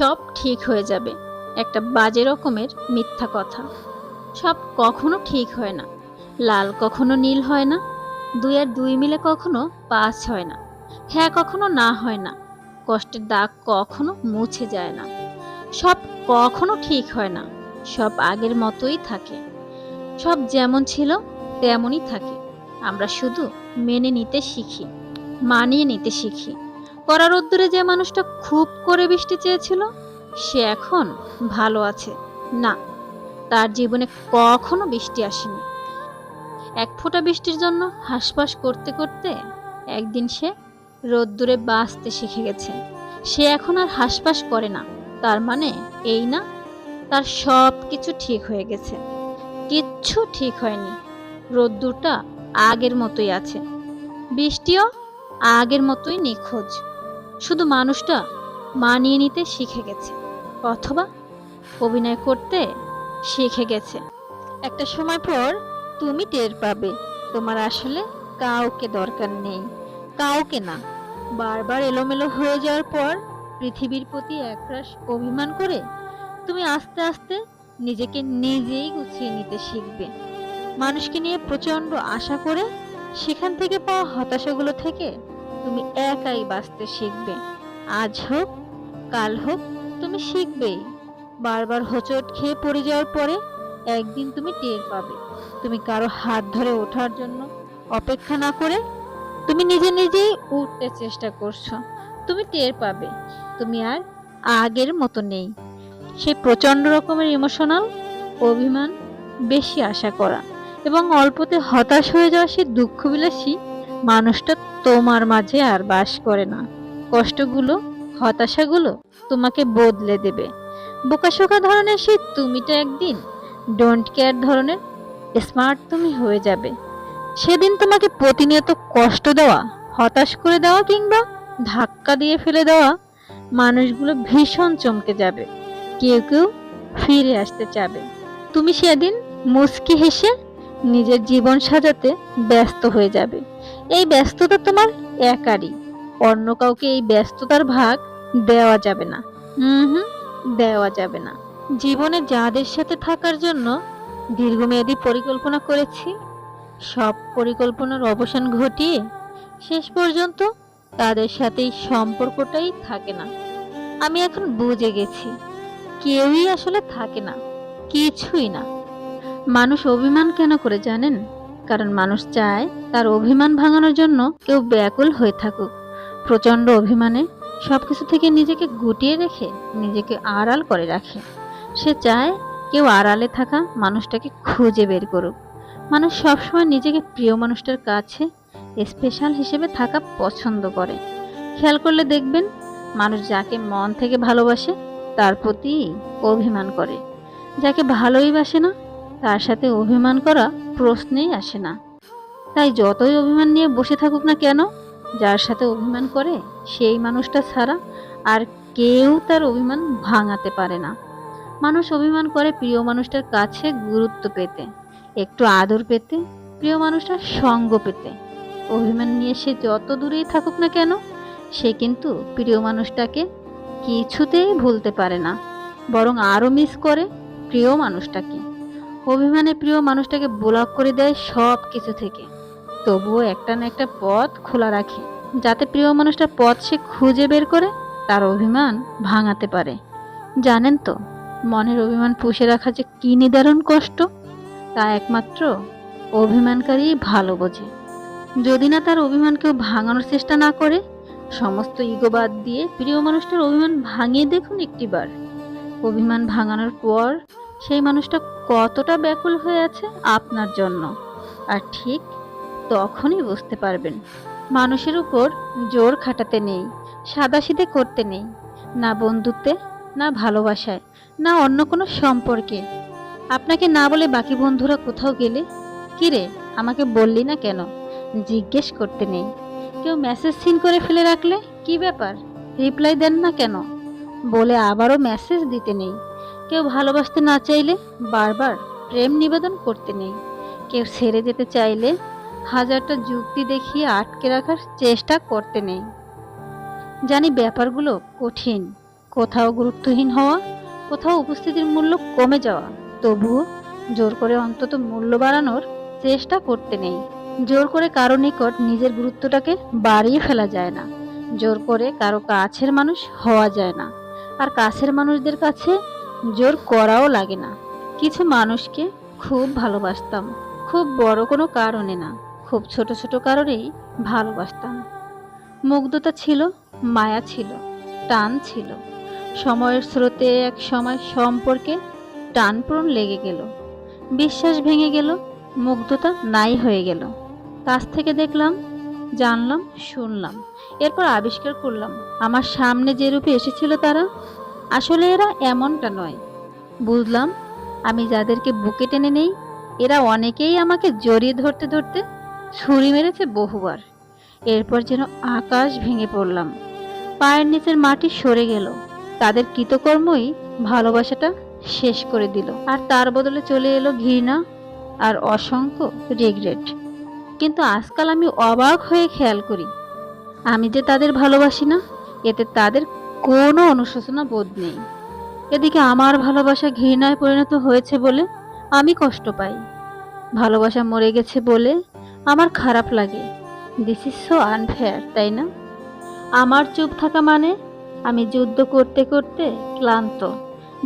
সব ঠিক হয়ে যাবে। একটা বাজে রকমের মিথ্যা কথা। সব কখনো ঠিক হয় না। লাল কখনো নীল হয় না। দুই আর দুই মিলে কখনো পাঁচ হয় না। হ্যাঁ কখনো না হয় না। কষ্টের দাগ কখনো মুছে যায় না। সব কখনো ঠিক হয় না। সব আগের মতোই থাকে। সব যেমন ছিল, তেমনই থাকে। আমরা শুধু মেনে নিতে শিখি, মানিয়ে নিতে শিখি। কড়া রোদ্দুরে যে মানুষটা খুব করে বৃষ্টি চেয়েছিল, সে এখন ভালো আছে। না, তার জীবনে কখনো বৃষ্টি আসেনি। এক ফোঁটা বৃষ্টির জন্য হাসপাস করতে করতে একদিন সে রোদ্দুরে বাঁচতে শিখে গেছে। সে এখন আর হাসপাস করে না। তার মানে এই না, তার সব কিছু ঠিক হয়ে গেছে। কিচ্ছু ঠিক হয়নি। রোদ্দুরটা আগের মতোই আছে। বৃষ্টিও আগের মতোই নিখোঁজ। শুধু মানুষটা মানিয়ে নিতে শিখে গেছে, অথবা অভিনয় করতে শিখে গেছে। একটা সময় পর তুমি টের পাবে, তোমার আসলে কাউকে দরকার নেই, কাউকে না। বারবার এলোমেলো হয়ে যাওয়ার পর পৃথিবীর প্রতি একরাশ অভিমান করে তুমি আস্তে আস্তে নিজেকে নিজেই গুছিয়ে নিতে শিখবে। মানুষকে নিয়ে প্রচণ্ড আশা করে সেখান থেকে পাওয়া হতাশাগুলো থেকে তুমি একাই বাঁচতে শিখবে। আজ হোক, কাল হোক, তুমি শিখবেই। বারবার হোঁচট খেয়ে পড়ে যাওয়ার পরে একদিন তুমি টের পাবে। তুমি কারও হাত ধরে ওঠার জন্য অপেক্ষা না করে তুমি নিজে নিজেই উঠতে চেষ্টা করছ। তুমি টের পাবে, তুমি আর আগের মতো নেই। সেই প্রচণ্ড রকমের ইমোশনাল অভিমান, বেশি আশা করা এবং অল্পতে হতাশ হয়ে যাওয়া সেই দুঃখবিলাসী মানুষটা তোমার মাঝে আর বাস করে না। কষ্টগুলো, হতাশাগুলো তোমাকে বদলে দেবে। বোকাশোকা ধরনের সেই তুমিটা একদিন। ডোন্ট কেয়ার ধরনের স্মার্ট তুমি হয়ে যাবে। সেদিন তোমাকে প্রতিনিয়ত কষ্ট দেওয়া, হতাশ করে দেওয়া কিংবা ধাক্কা দিয়ে ফেলে দেওয়া মানুষগুলো ভীষণ চমকে যাবে। কেউ কেউ ফিরে আসতে চাবে। তুমি সেদিন মুচকি হেসে নিজের জীবন সাজাতে ব্যস্ত হয়ে যাবে। এই ব্যস্ততা তোমার একারই। অন্য কাউকে এই ব্যস্ততার ভাগ দেওয়া যাবে না। হুম দেওয়া যাবে না। জীবনে যাদের সাথে থাকার জন্য দীর্ঘমেয়াদী পরিকল্পনা করেছি, সব পরিকল্পনার অবসান ঘটিয়ে শেষ পর্যন্ত তাদের সাথেই সম্পর্কটাই থাকে না। আমি এখন বুঝে গেছি, কেউই আসলে থাকে না, কিছুই না। মানুষ অভিমান কেন করে জানেন? কারণ মানুষ চায় তার অভিমান ভাঙানোর জন্য কেউ ব্যাকুল হয়ে থাকুক। প্রচণ্ড অভিমানে সবকিছু থেকে নিজেকে গুটিয়ে রেখে নিজেকে আড়াল করে রাখে। সে চায় কেউ আড়ালে থাকা মানুষটাকে খুঁজে বের করুক। মানুষ সবসময় নিজেকে প্রিয় মানুষটার কাছে স্পেশাল হিসেবে থাকা পছন্দ করে। খেয়াল করলে দেখবেন মানুষ যাকে মন থেকে ভালোবাসে তার প্রতি অভিমান করে। যাকে ভালোই বাসে না তার সাথে অভিমান করা প্রশ্নেই আসে না। তাই যতই অভিমান নিয়ে বসে থাকুক না কেন, যার সাথে অভিমান করে সেই মানুষটা ছাড়া আর কেউ তার অভিমান ভাঙাতে পারে না। মানুষ অভিমান করে প্রিয় মানুষটার কাছে গুরুত্ব পেতে, একটু আদর পেতে, প্রিয় মানুষটার সঙ্গ পেতে। অভিমান নিয়ে সে যত দূরেই থাকুক না কেন, সে কিন্তু প্রিয় মানুষটাকে কিছুতেই ভুলতে পারে না, বরং আরও মিস করে প্রিয় মানুষটাকে। অভিমানে প্রিয় মানুষটাকে ব্লক করে দেয় সব কিছু থেকে। তবুও একটা না একটা পথ খোলা রাখে, যাতে প্রিয় মানুষটার পথ সে খুঁজে বের করে, তার অভিমান ভাঙাতে পারে। জানেন তো, মনের অভিমান পুষে রাখা যে কি নিদারুণ কষ্ট? তা একমাত্র অভিমানকারী ভালো বোঝে। যদি না তার অভিমান কেউ ভাঙানোর চেষ্টা না করে, সমস্ত ইগো বাদ দিয়ে প্রিয় মানুষটার অভিমান ভাঙিয়ে দেখুন একটিবার। অভিমান ভাঙানোর পর সেই মানুষটা কতটা ব্যাকুল হয়ে আছে আপনার জন্য। আর ঠিক তখনই বুঝতে পারবেন, মানুষের উপর জোর খাটাতে নেই সাদাসিধে করতে নেই, না বন্ধুত্বে, না ভালোবাসায়, না অন্য কোনো সম্পর্কে। আপনাকে না বলে বাকি বন্ধুরা কোথাও গেলে, কিরে, আমাকে বললি না কেন? জিজ্ঞেস করতে নেই। কেউ মেসেজ সিন করে ফেলে রাখলে কি ব্যাপার? রিপ্লাই দেন না কেন? বলে আবারও মেসেজ দিতে নেই। কেউ ভালোবাসতে না চাইলে বারবার প্রেম নিবেদন করতে নেই। কেউ ছেড়ে যেতে চাইলে হাজারটা যুক্তি দেখিয়ে আটকে রাখার চেষ্টা করতে নেই। জানি ব্যাপারগুলো কঠিন, কোথাও গুরুত্বহীন হওয়া, কোথাও উপস্থিতির মূল্য কমে যাওয়া, তবুও জোর করে অন্তত মূল্য বাড়ানোর চেষ্টা করতে নেই। জোর করে কারও নিকট নিজের গুরুত্বটাকে বাড়িয়ে ফেলা যায় না। জোর করে কারও কাছের মানুষ হওয়া যায় না। আর কাছের মানুষদের কাছে জোর করাও লাগে না। কিছু মানুষকে খুব ভালোবাসতাম। খুব বড় কোনো কারণে না। খুব ছোট ছোট কারণেই ভালোবাসতাম। মুগ্ধতা ছিল, মায়া ছিল, টান ছিল। সময়ের স্রোতে এক সময় সম্পর্কে টানপ্রণ লেগে গেল। বিশ্বাস ভেঙে গেল, মুগ্ধতা নাই হয়ে গেল। কাছ থেকে দেখলাম, জানলাম, শুনলাম। এরপর আবিষ্কার করলাম, আমার সামনে যে রূপে এসেছিল তারা আসলে এরা এমনটা নয়। বুঝলাম, আমি যাদেরকে বুকে টেনে নেই, এরা অনেকেই আমাকে জড়িয়ে ধরতে ধরতে ছুরি মেরেছে বহুবার। এরপর যেন আকাশ ভেঙে পড়লাম। পায়ের নিচের মাটি সরে গেল। তাদের কৃতকর্মই ভালোবাসাটা শেষ করে দিল। আর তার বদলে চলে এলো ঘৃণা আর অসংখ্য রিগ্রেট কিন্তু আজকাল আমি অবাক হয়ে খেয়াল করি, আমি যে তাদের ভালোবাসি না, এতে তাদের কোনো অনুশোচনা বোধ নেই। এদিকে আমার ভালোবাসা ঘৃণায় পরিণত হয়েছে বলে আমি কষ্ট পাই। ভালোবাসা মরে গেছে বলে আমার খারাপ লাগে। দিস ইজ সো আনফেয়ার তাই না? আমার চুপ থাকা মানে আমি যুদ্ধ করতে করতে ক্লান্ত,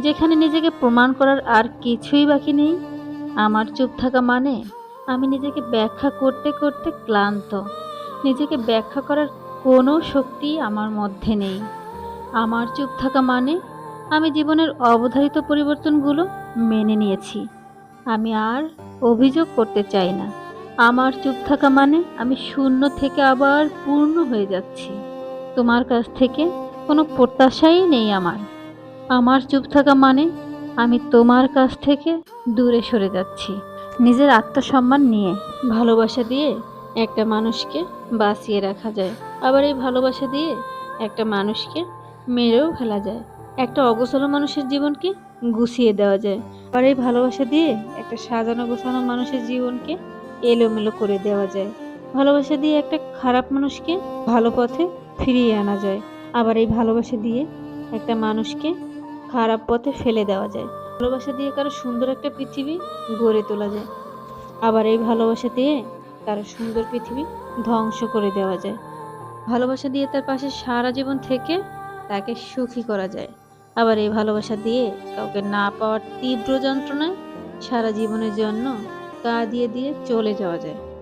যেখানে নিজেকে প্রমাণ করার আর কিছুই বাকি নেই। আমার চুপ থাকা মানে আমি নিজেকে ব্যাখ্যা করতে করতে ক্লান্ত, নিজেকে ব্যাখ্যা করার কোনো শক্তি আমার মধ্যে নেই। আমার চুপ থাকা মানে? আমি জীবনের অবধারিত পরিবর্তনগুলো মেনে নিয়েছি। আমি আর অভিযোগ করতে চাই না। আমার চুপ থাকা মানে আমি শূন্য থেকে আবার পূর্ণ হয়ে যাচ্ছি। তোমার কাছ থেকে কোনো প্রত্যাশাই নেই আমার। আমার চুপ থাকা মানে আমি তোমার কাছ থেকে দূরে সরে যাচ্ছি। নিজের আত্মসম্মান নিয়ে ভালোবাসা দিয়ে একটা মানুষকে বাঁচিয়ে রাখা যায়। আবার এই ভালোবাসা দিয়ে একটা মানুষকে মেরেও ফেলা যায়। একটা অগোছালো মানুষের জীবনকে গুছিয়ে দেওয়া যায়। আর এই ভালোবাসা দিয়ে একটা সাজানো গোছানো মানুষের জীবনকে এলোমেলো করে দেওয়া যায়। ভালোবাসা দিয়ে একটা খারাপ মানুষকে ভালো পথে ফিরিয়ে আনা যায়। আবার এই ভালোবাসা দিয়ে একটা মানুষকে খারাপ পথে ফেলে দেওয়া যায়। ভালোবাসা দিয়ে কারও সুন্দর একটা পৃথিবী গড়ে তোলা যায়। আবার এই ভালোবাসা দিয়ে কারও সুন্দর পৃথিবী ধ্বংস করে দেওয়া যায়। ভালোবাসা দিয়ে তার পাশে সারা জীবন থেকে তাকে সুখী করা যায়। আবার এই ভালোবাসা দিয়ে কাউকে না পাওয়ার তীব্র যন্ত্রণায় সারা জীবনের জন্য গা দিয়ে দিয়ে চলে যাওয়া যায়।